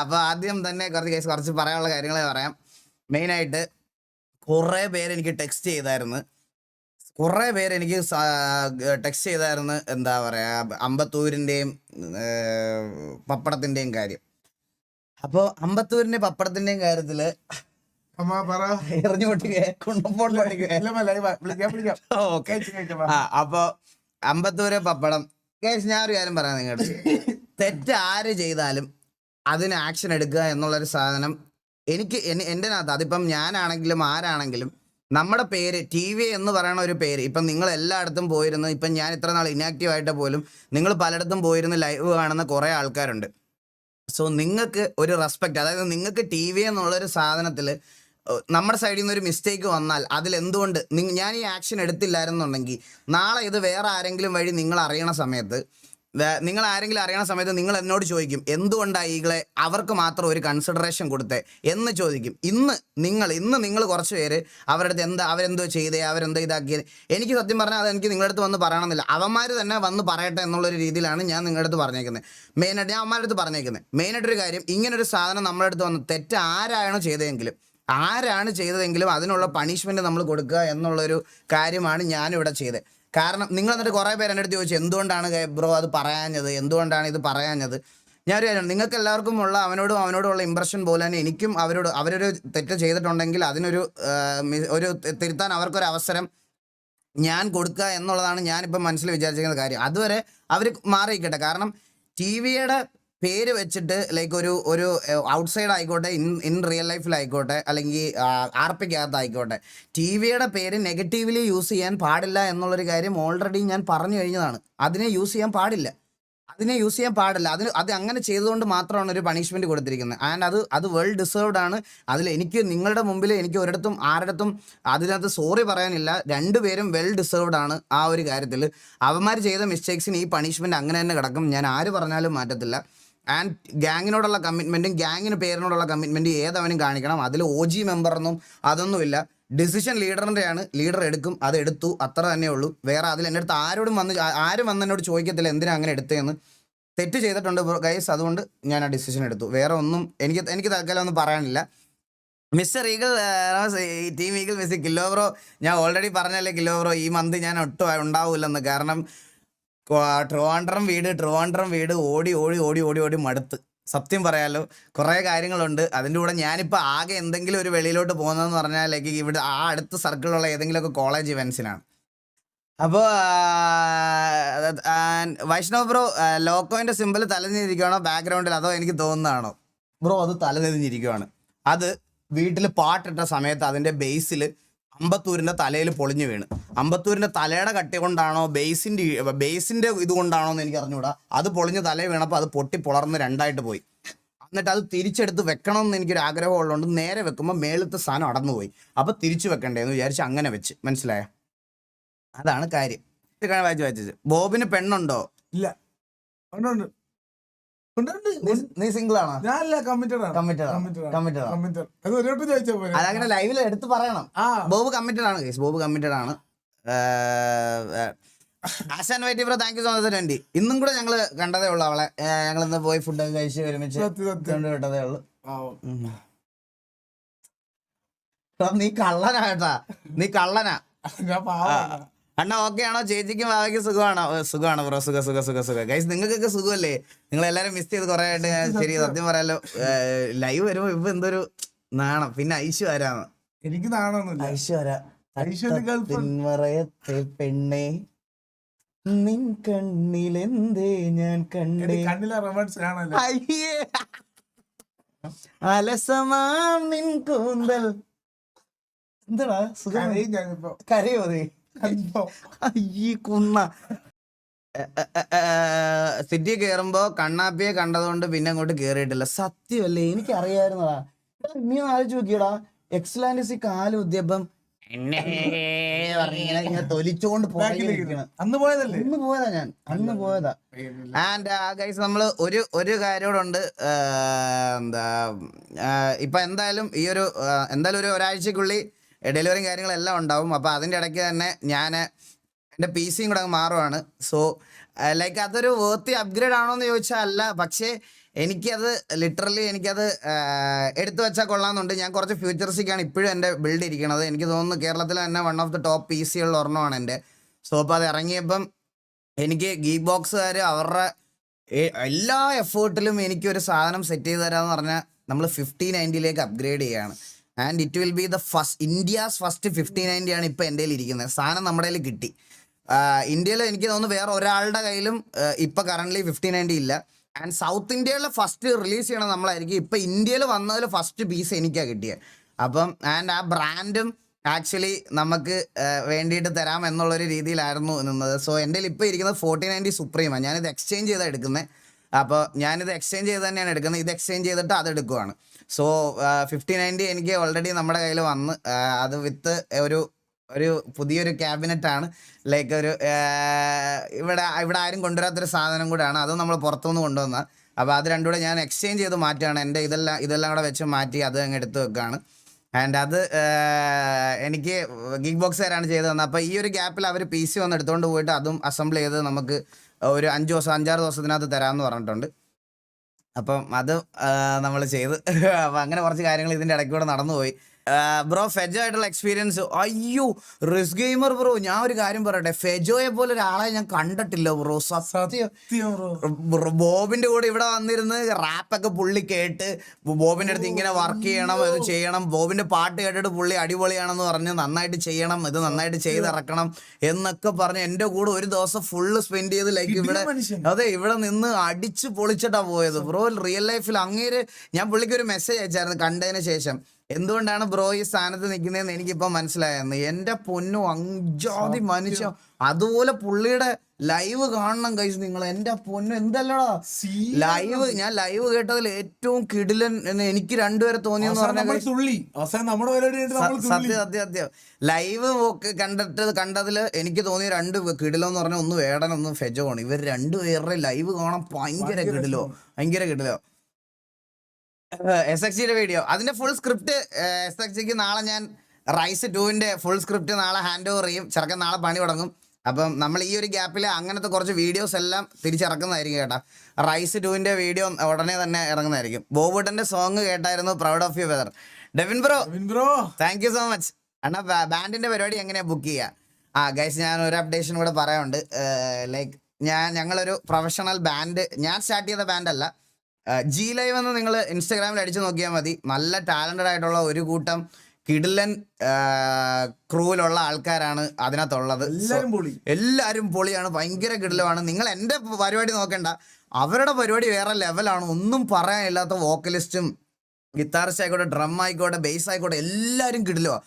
അപ്പൊ ആദ്യം തന്നെ കുറച്ച് കേസ് കുറച്ച് പറയാനുള്ള കാര്യങ്ങളെ പറയാം. മെയിനായിട്ട് കുറേ പേര് എനിക്ക് ടെക്സ്റ്റ് ചെയ്തായിരുന്നു. കുറേ പേര് എനിക്ക് ടെക്സ്റ്റ് ചെയ്തായിരുന്നു എന്താ പറയാ അമ്പത്തൂരിന്റെയും പപ്പടത്തിന്റെയും കാര്യം. അപ്പോൾ അമ്പത്തൂരിന്റെ പപ്പടത്തിന്റെയും കാര്യത്തിൽ അപ്പൊ അമ്പത്തൂര് പപ്പടം. കേസ് ഞാൻ ഒരു കാര്യം പറയാം നിങ്ങളുടെ തെറ്റ് ആര് ചെയ്താലും അതിന് ആക്ഷൻ എടുക്കുക എന്നുള്ളൊരു സാധനം എനിക്ക് എൻ- എന്റെ അകത്ത് അതിപ്പം ഞാനാണെങ്കിലും ആരാണെങ്കിലും നമ്മുടെ പേര് ടി വി എന്ന് പറയുന്ന ഒരു പേര്. ഇപ്പം നിങ്ങൾ എല്ലായിടത്തും പോയിരുന്നു. ഇപ്പം ഞാൻ ഇത്ര നാൾ ഇനാക്റ്റീവ് ആയിട്ട് പോലും നിങ്ങൾ പലയിടത്തും പോയിരുന്ന് ലൈവ് കാണുന്ന കുറേ ആൾക്കാരുണ്ട്. സോ നിങ്ങൾക്ക് ഒരു റെസ്പെക്റ്റ് അതായത് നിങ്ങൾക്ക് ടി വി എന്നുള്ളൊരു സാധനത്തിൽ നമ്മുടെ സൈഡിൽ നിന്ന് ഒരു മിസ്റ്റേക്ക് വന്നാൽ അതിൽ എന്തുകൊണ്ട് ഞാൻ ഈ ആക്ഷൻ എടുത്തില്ലായിരുന്നുണ്ടെങ്കിൽ നാളെ ഇത് വേറെ ആരെങ്കിലും വഴി നിങ്ങൾ അറിയണ സമയത്ത് നിങ്ങൾ ആരെങ്കിലും അറിയണ സമയത്ത് നിങ്ങൾ എന്നോട് ചോദിക്കും എന്തുകൊണ്ടാണ് ഈകളെ അവർക്ക് മാത്രം ഒരു കൺസിഡറേഷൻ കൊടുത്തേ? എന്ന് ചോദിക്കും. ഇന്ന് നിങ്ങൾ ഇന്ന് നിങ്ങൾ കുറച്ച് പേര് അവരുടെ അടുത്ത് എന്താ അവരെന്തോ ചെയ്തേ അവരെന്തോ ഇതാക്കിയത് എനിക്ക് സത്യം പറഞ്ഞാൽ അത് എനിക്ക് നിങ്ങളുടെ അടുത്ത് വന്ന് പറയണമെന്നില്ല. അവന്മാർ തന്നെ വന്ന് പറയട്ടെ എന്നുള്ളൊരു രീതിയിലാണ് ഞാൻ നിങ്ങളുടെ അടുത്ത് പറഞ്ഞേക്കുന്നത്. മെയിനായിട്ട് ഞാൻ അവന്മാരുടെ അടുത്ത് പറഞ്ഞേക്കുന്നത്. മെയിനായിട്ടൊരു കാര്യം ഇങ്ങനൊരു സാധനം നമ്മുടെ അടുത്ത് വന്ന് തെറ്റ് ആരാണോ ചെയ്തതെങ്കിലും ആരാണ് ചെയ്തതെങ്കിലും അതിനുള്ള പണിഷ്മെന്റ് നമ്മൾ കൊടുക്കുക എന്നുള്ളൊരു കാര്യമാണ് ഞാനിവിടെ ചെയ്തത്. കാരണം നിങ്ങൾ എന്നിട്ട് കുറേ പേര് എന്റെ അടുത്ത് ചോദിച്ചു എന്തുകൊണ്ടാണ് ബ്രോ അത് പറയാഞ്ഞത്? എന്തുകൊണ്ടാണ് ഇത് പറയാഞ്ഞത്? ഞാൻ ഒരു കാര്യം നിങ്ങൾക്ക് എല്ലാവർക്കും ഉള്ള അവനോടും അവനോടുള്ള ഇമ്പ്രഷൻ പോലെ തന്നെ എനിക്കും അവരോട് അവരൊരു തെറ്റ് ചെയ്തിട്ടുണ്ടെങ്കിൽ അതിനൊരു ഒരു തിരുത്താൻ അവർക്കൊരു അവസരം ഞാൻ കൊടുക്കുക എന്നുള്ളതാണ് ഞാനിപ്പം മനസ്സിൽ വിചാരിച്ചിരിക്കുന്ന കാര്യം. അതുവരെ അവർ മാറിയിക്കട്ടെ. കാരണം ടി വിയുടെ പേര് വെച്ചിട്ട് ലൈക്ക് ഒരു ഒരു ഔട്ട്സൈഡ് ആയിക്കോട്ടെ ഇൻ ഇൻ റിയൽ ലൈഫിലായിക്കോട്ടെ അല്ലെങ്കിൽ ആർ ആയിക്കോട്ടെ ടി വിയുടെ പേര് നെഗറ്റീവ്ലി യൂസ് ചെയ്യാൻ പാടില്ല എന്നുള്ളൊരു കാര്യം ഓൾറെഡി ഞാൻ പറഞ്ഞു കഴിഞ്ഞതാണ്. അതിനെ യൂസ് ചെയ്യാൻ പാടില്ല. അതിനെ യൂസ് ചെയ്യാൻ പാടില്ല. അതിന് അത് അങ്ങനെ ചെയ്തുകൊണ്ട് മാത്രമാണ് ഒരു പണിഷ്മെന്റ് കൊടുത്തിരിക്കുന്നത്. ആൻഡ് അത് അത് വെൽ ഡിസേർവ്ഡ് ആണ്. അതിൽ എനിക്ക് നിങ്ങളുടെ മുമ്പിൽ എനിക്ക് ഒരിടത്തും ആരിടത്തും അതിനകത്ത് സോറി പറയാനില്ല. രണ്ടുപേരും വെൽ ഡിസേർവ്ഡ് ആണ് ആ ഒരു കാര്യത്തിൽ അവന്മാർ ചെയ്ത മിസ്റ്റേക്സിന് ഈ പണിഷ്മെന്റ് അങ്ങനെ തന്നെ കിടക്കും. ഞാൻ ആര് പറഞ്ഞാലും മാറ്റത്തില്ല. ആൻഡ് ഗ്യാങ്ങിനോടുള്ള കമ്മിറ്റ്മെന്റും ഗ്യാങ്ങിന് പേരിനോടുള്ള കമ്മിറ്റ്മെന്റ് ഏതവനും കാണിക്കണം. അതിൽ ഒ ജി മെമ്പറൊന്നും അതൊന്നുമില്ല ഡിസിഷൻ ലീഡറിന്റെയാണ് ലീഡർ എടുക്കും അത് എടുത്തു അത്ര തന്നെ ഉള്ളൂ. വേറെ അതിൽ എന്റെ അടുത്ത് ആരോടും വന്ന് ആരും വന്ന് എന്നോട് ചോദിക്കത്തില്ല എന്തിനാ അങ്ങനെ എടുത്തതെന്ന് തെറ്റ് ചെയ്തിട്ടുണ്ട് ഗൈസ് അതുകൊണ്ട് ഞാൻ ആ ഡിസിഷൻ എടുത്തു. വേറെ ഒന്നും എനിക്ക് എനിക്ക് തൽക്കാലം ഒന്നും പറയാനില്ല. Mister Eagle team Eagle miss kilo bro ഞാൻ ഓൾറെഡി പറഞ്ഞല്ലേ കില്ലോ ബ്രോ ഈ മന്ത് ഞാൻ ഒട്ടും ഉണ്ടാവില്ലെന്ന്. കാരണം ട്രിവാൻഡ്രം വീട് ട്രിവാൻഡ്രം വീട് ഓടി ഓടി ഓടി ഓടി ഓടി മടുത്ത്. സത്യം പറയാലോ കുറേ കാര്യങ്ങളുണ്ട്. അതിന്റെ കൂടെ ഞാനിപ്പോൾ ആകെ എന്തെങ്കിലും ഒരു വെളിയിലോട്ട് പോകുന്നതെന്ന് പറഞ്ഞാൽ ലൈക്ക് ഇവിടെ ആ അടുത്ത സർക്കിളിലുള്ള ഏതെങ്കിലുമൊക്കെ കോളേജ് ഇവൻസിനാണ് അപ്പോൾ വൈഷ്ണവ് ബ്രോ ലോക്കോയിന്റെ സിമ്പിൾ തലതിരിക്കുകയാണോ ബാക്ക്ഗ്രൗണ്ടിൽ അതോ എനിക്ക് തോന്നുന്നതാണോ? ബ്രോ അത് തലതിരിഞ്ഞിരിക്കുകയാണ് അത് വീട്ടിൽ പാട്ടിട്ട സമയത്ത് അതിന്റെ ബേസിൽ അമ്പത്തൂരിന്റെ തലയിൽ പൊളിഞ്ഞു വീണ്. അമ്പത്തൂരിന്റെ തലയുടെ കട്ടി കൊണ്ടാണോ ബേസിന്റെ ബേസിന്റെ ഇതുകൊണ്ടാണോ എന്ന് എനിക്ക് അറിഞ്ഞുകൂടാ അത് പൊളിഞ്ഞ് തല വീണപ്പോൾ അത് പൊട്ടി പുളർന്ന് രണ്ടായിട്ട് പോയി. എന്നിട്ട് അത് തിരിച്ചെടുത്ത് വെക്കണം എന്ന് എനിക്കൊരു ആഗ്രഹം ഉള്ളതുകൊണ്ട് നേരെ വെക്കുമ്പോൾ മേളത്തെ സാധനം അടന്നുപോയി. അപ്പോൾ തിരിച്ചു വെക്കണ്ടേന്ന് വിചാരിച്ച് അങ്ങനെ വെച്ച്. മനസ്സിലായോ? അതാണ് കാര്യം. വായിച്ച് വായിച്ചത് ബോബിന് പെണ്ണുണ്ടോ? ഇല്ല. ഉണ്ട് നീ- നീ സിംഗിൾ ആണോ ഞാനല്ല കമ്മിറ്റഡ് ആണ്. കമ്മിറ്റഡ് Committed കമ്മിറ്റഡ് കമ്മിറ്റഡ് അത് ഒരു വട്ടം ചോദിച്ചാ പോലെ അതങ്ങനെ ലൈവിൽ എടുത്ത് പറയണം. ബോബ് കമ്മിറ്റഡ് ആണ് കേസ് ബോബ് കമ്മിറ്റഡ് ആണ്. ആശാൻ വൈറ്റി bro thank you so much twenty ഇന്നും കൂടെ ഞങ്ങൾ കണ്ടതേ ഉള്ളൂ അവളെ. ഞങ്ങൾ ഇന്ന് പോയി ഫുഡ് കഴിച്ച് ഒരുമിച്ച് കണ്ടുവിട്ടതേ ഉള്ളു. നീ കള്ളനാ കേട്ടാ. നീ കള്ളനാ. അണ്ണ ഓക്കെ ആണോ? ചേച്ചിക്കും ബാബയ്ക്കും സുഖമാണോ? സുഖമാണോ സുഖമാണ് ബ്രോ സുഖ സുഖ സുഖ സുഖ. ഗൈസ് നിങ്ങൾക്കൊക്കെ സുഖമല്ലേ? നിങ്ങൾ എല്ലാവരും മിസ് ചെയ്ത് കുറെ ആയിട്ട് ഞാൻ ശരി സത്യം പറയാലോ. ലൈവ് വരുമ്പോ ഇപ്പൊ എന്തൊരു നാണം. പിന്നെ ഐശു ആരാന്ന് എനിക്ക് നാണമൊന്നുമില്ല ഐശു ആരാ? girlfriend. പിന്മറയത്തെ നിൻ കണ്ണിലെന്തേ ഞാൻ കണ്ടേ? കണ്ണിലെ റൊമാൻസ് കാണാല്ലോ? അയ്യേ. അലസമാം നിൻ കൂന്തൽ. എന്താടാ? സുഖം. കരയോ ഞാനിപ്പോ. കുന്ന സിറ്റി കേറുമ്പോ കണ്ണാപ്പിയെ കണ്ടതുകൊണ്ട് പിന്നെ അങ്ങോട്ട് കേറിയിട്ടില്ല. സത്യമല്ലേ? എനിക്ക് എടാ, നീ ആലോചിച്ച് നോക്കിയടാ. എക്സലാൻഡിസ് കാൽ ഉദ്യപ്പം ഉദ്യപം നമ്മൾ ഇങ്ങനെ തൊലിച്ചോണ്ട് പോയിരിക്കണം അന്ന് പോയതല്ലേ? അന്ന് പോയതാ ഞാൻ. അന്ന് പോയതാ. ആൻഡ് ഗൈസ് നമ്മൾ ഒരു ഒരു കാര്യോടുണ്ട് എന്താ ഇപ്പൊ എന്തായാലും ഈ ഒരു എന്തായാലും ഒരു ഒരാഴ്ചക്കുള്ളിൽ ഡെലിവറിയും കാര്യങ്ങളെല്ലാം ഉണ്ടാവും. അപ്പോൾ അതിന്റെ ഇടയ്ക്ക് തന്നെ ഞാൻ എന്റെ പി സിയും കൂടെ മാറുവാണ്. സോ ലൈക്ക് അതൊരു വേർത്തി അപ്ഗ്രേഡ് ആണോ എന്ന് ചോദിച്ചാൽ അല്ല. പക്ഷേ എനിക്കത് ലിറ്ററലി എനിക്കത് എടുത്തു വെച്ചാൽ കൊള്ളാമെന്നുണ്ട്. ഞാൻ കുറച്ച് ഫ്യൂച്ചറിസ്റ്റിക്കാണ് ഇപ്പോഴും എന്റെ ബിൽഡ് ഇരിക്കണത്. എനിക്ക് തോന്നുന്നു കേരളത്തിൽ തന്നെ one of the top P സികളിൽ ഒരെണ്ണമാണ് എന്റെ. സോ അപ്പോൾ അത് ഇറങ്ങിയപ്പം എനിക്ക് ഗീ ബോക്സുകാർ അവരുടെ എല്ലാ എഫേർട്ടിലും എനിക്കൊരു സാധനം സെറ്റ് ചെയ്ത് തരാമെന്ന് പറഞ്ഞാൽ നമ്മൾ ഫിഫ്റ്റി നയന്റിയിലേക്ക് അപ്ഗ്രേഡ് ചെയ്യാണ്. And it will be the first India's first fifty ninety ആണ് ഇപ്പോൾ എന്റെ കയ്യിൽ ഇരിക്കുന്നത് സാധനം നമ്മുടെ കയ്യിൽ കിട്ടി. ഇന്ത്യയിൽ എനിക്ക് തോന്നുന്നു വേറെ ഒരാളുടെ കയ്യിലും ഇപ്പോൾ കറന്റ്ലി ഫിഫ്റ്റി നയന്റി ഇല്ല. ആൻഡ് സൗത്ത് ഇന്ത്യയിലെ ഫസ്റ്റ് റിലീസ് ചെയ്യണം നമ്മളായിരിക്കും. ഇപ്പം ഇന്ത്യയിൽ വന്നതിൽ ഫസ്റ്റ് പീസ് എനിക്കാണ് കിട്ടിയത്. അപ്പം ആൻഡ് ആ ബ്രാൻഡും ആക്ച്വലി നമുക്ക് വേണ്ടിയിട്ട് തരാം എന്നുള്ളൊരു രീതിയിലായിരുന്നു നിന്നത്. സോ എന്റെ ഇപ്പോൾ ഇരിക്കുന്നത് ഫോർട്ടി നയന്റി സുപ്രീമാണ് ഞാനിത് എക്സ്ചേഞ്ച് ചെയ്താണ് എടുക്കുന്നത് അപ്പോൾ ഞാനിത് എക്സ്ചേഞ്ച് ചെയ്ത് തന്നെയാണ് എടുക്കുന്നത്. ഇത് എക്സ്ചേഞ്ച് ചെയ്തിട്ട് അത് എടുക്കുവാണ്. സോ ഫിഫ്റ്റി നയന്റി എനിക്ക് ഓൾറെഡി നമ്മുടെ കയ്യിൽ വന്ന് അത് വിത്ത് ഒരു ഒരു പുതിയൊരു ക്യാബിനറ്റ് ആണ്. ലൈക്ക് ഒരു ഇവിടെ ഇവിടെ ആരും കൊണ്ടുവരാത്തൊരു സാധനം കൂടെയാണ്. അത് നമ്മൾ പുറത്തുനിന്ന് കൊണ്ടുവന്ന. അപ്പോൾ അത് രണ്ടും കൂടെ ഞാൻ എക്സ്ചേഞ്ച് ചെയ്ത് മാറ്റുകയാണ്. എന്റെ ഇതെല്ലാം ഇതെല്ലാം കൂടെ വെച്ച് മാറ്റി അത് അങ്ങ് എടുത്ത് വെക്കുകയാണ്. ആൻഡ് അത് എനിക്ക് ഗിഗ് ബോക്സുകാരാണ് ചെയ്ത് തന്നത്. അപ്പോൾ ഈ ഒരു ഗ്യാപ്പിൽ അവർ പി സി വന്ന് എടുത്തുകൊണ്ട് പോയിട്ട് അതും അസംബിൾ ചെയ്ത് നമുക്ക് ഒരു അഞ്ച് ദിവസം അഞ്ചാറ് ദിവസത്തിനകത്ത് തരാമെന്ന് പറഞ്ഞിട്ടുണ്ട്. അപ്പം അത് നമ്മൾ ചെയ്ത്. അപ്പം അങ്ങനെ കുറച്ച് കാര്യങ്ങൾ ഇതിന്റെ ഇടയ്ക്കൂടെ നടന്നുപോയി. ബ്രോ ഫെജോ ആയിട്ടുള്ള എക്സ്പീരിയൻസ് അയ്യോ റിസ് ഗെയിമർ ബ്രോ ഞാൻ ഒരു കാര്യം പറയട്ടെ. ഫെജോയെ പോലെ ഒരാളെ ഞാൻ കണ്ടിട്ടില്ല ബ്രോ. സത്യം. ബോബിന്റെ കൂടെ ഇവിടെ വന്നിരുന്ന് റാപ്പൊക്കെ പുള്ളി കേട്ട് ബോബിന്റെ അടുത്ത് ഇങ്ങനെ വർക്ക് ചെയ്യണം ഇത് ചെയ്യണം ബോബിന്റെ പാട്ട് കേട്ടിട്ട് പുള്ളി അടിപൊളിയാണെന്ന് പറഞ്ഞ് നന്നായിട്ട് ചെയ്യണം ഇത് നന്നായിട്ട് ചെയ്തിറക്കണം എന്നൊക്കെ പറഞ്ഞ് എന്റെ കൂടെ ഒരു ദിവസം ഫുള്ള് സ്പെൻഡ് ചെയ്ത് ലൈക്ക് ഇവിടെ അതെ ഇവിടെ നിന്ന് അടിച്ച് പൊളിച്ചിട്ടാ പോയത്. ബ്രോ റിയൽ ലൈഫിൽ അങ്ങേര് ഞാൻ പുള്ളിക്ക് ഒരു മെസ്സേജ് അയച്ചായിരുന്നു കണ്ടതിന് ശേഷം. എന്തുകൊണ്ടാണ് ബ്രോ ഈ സ്ഥാനത്ത് നിൽക്കുന്നതെന്ന് എനിക്കിപ്പോ മനസ്സിലായെന്ന്? എന്റെ പൊന്നു അഞ്ചാതി മനുഷ്യ അതുപോലെ പുള്ളിയുടെ ലൈവ് കാണണം കഴിച്ചു നിങ്ങൾ. എന്റെ പൊന്നു എന്തല്ലടാ? ലൈവ് ഞാൻ ലൈവ് കേട്ടതിൽ ഏറ്റവും കിടിലൻ എന്ന് എനിക്ക് രണ്ടുപേരെ തോന്നിയെന്ന് പറഞ്ഞാൽ സത്യം സത്യം സത്യം. ലൈവ് കണ്ടിട്ട് കണ്ടതിൽ എനിക്ക് തോന്നിയ രണ്ട് കിടിലോ എന്ന് പറഞ്ഞാൽ ഒന്ന് വേടൻ ഒന്ന് ഫെജോ ആണ് ഇവർ രണ്ടുപേരുടെ ലൈവ് കാണാൻ ഭയങ്കര കിടിലോ. ഭയങ്കര കിടിലോ. എസ് എക്സ് ജിയുടെ വീഡിയോ അതിന്റെ ഫുൾ സ്ക്രിപ്റ്റ് എസ് എക്സ് ജിക്ക് നാളെ ഞാൻ റൈസ് ടുവിന്റെ ഫുൾ സ്ക്രിപ്റ്റ് നാളെ ഹാൻഡ് ഓവർ ചെയ്യും. ചെറുക്കൻ നാളെ പണി തുടങ്ങും. അപ്പം നമ്മൾ ഈ ഒരു ഗ്യാപ്പിൽ അങ്ങനത്തെ കുറച്ച് വീഡിയോസ് എല്ലാം തിരിച്ചിറക്കുന്നതായിരിക്കും കേട്ടാ. റൈസ് ടുവിന്റെ വീഡിയോ ഉടനെ തന്നെ ഇറങ്ങുന്നതായിരിക്കും. ബോബുട്ടന്റെ സോങ് കേട്ടായിരുന്നു proud of you whether Devin bro Devin bro thank you so much അണ്ണാ ബാൻഡിന്റെ പരിപാടി എങ്ങനെയാ ബുക്ക് ചെയ്യുക ആ ഗൈസ് ഞാൻ ഒരു അപ്ഡേഷൻ കൂടെ പറയാനുണ്ട്. ലൈക്ക് ഞാൻ ഞങ്ങളൊരു പ്രൊഫഷണൽ ബാൻഡ് ഞാൻ സ്റ്റാർട്ട് ചെയ്ത ബാൻഡല്ല ജി ലൈവ് എന്ന് നിങ്ങൾ ഇൻസ്റ്റാഗ്രാമിൽ അടിച്ചു നോക്കിയാൽ മതി. നല്ല ടാലന്റഡ് ആയിട്ടുള്ള ഒരു കൂട്ടം കിടിലൻ ക്രൂവിലുള്ള ആൾക്കാരാണ് അതിനകത്തുള്ളത്. എല്ലാവരും പൊളിയാണ്. ഭയങ്കര കിടിലമാണ്. നിങ്ങൾ എന്റെ പരിപാടി നോക്കണ്ട. അവരുടെ പരിപാടി വേറെ ലെവലാണ് ഒന്നും പറയാനില്ലാത്ത വോക്കലിസ്റ്റും ഗിത്താർസ് ആയിക്കോട്ടെ ഡ്രം ആയിക്കോട്ടെ ബേസ് ആയിക്കോട്ടെ എല്ലാവരും കിടിലുവാ.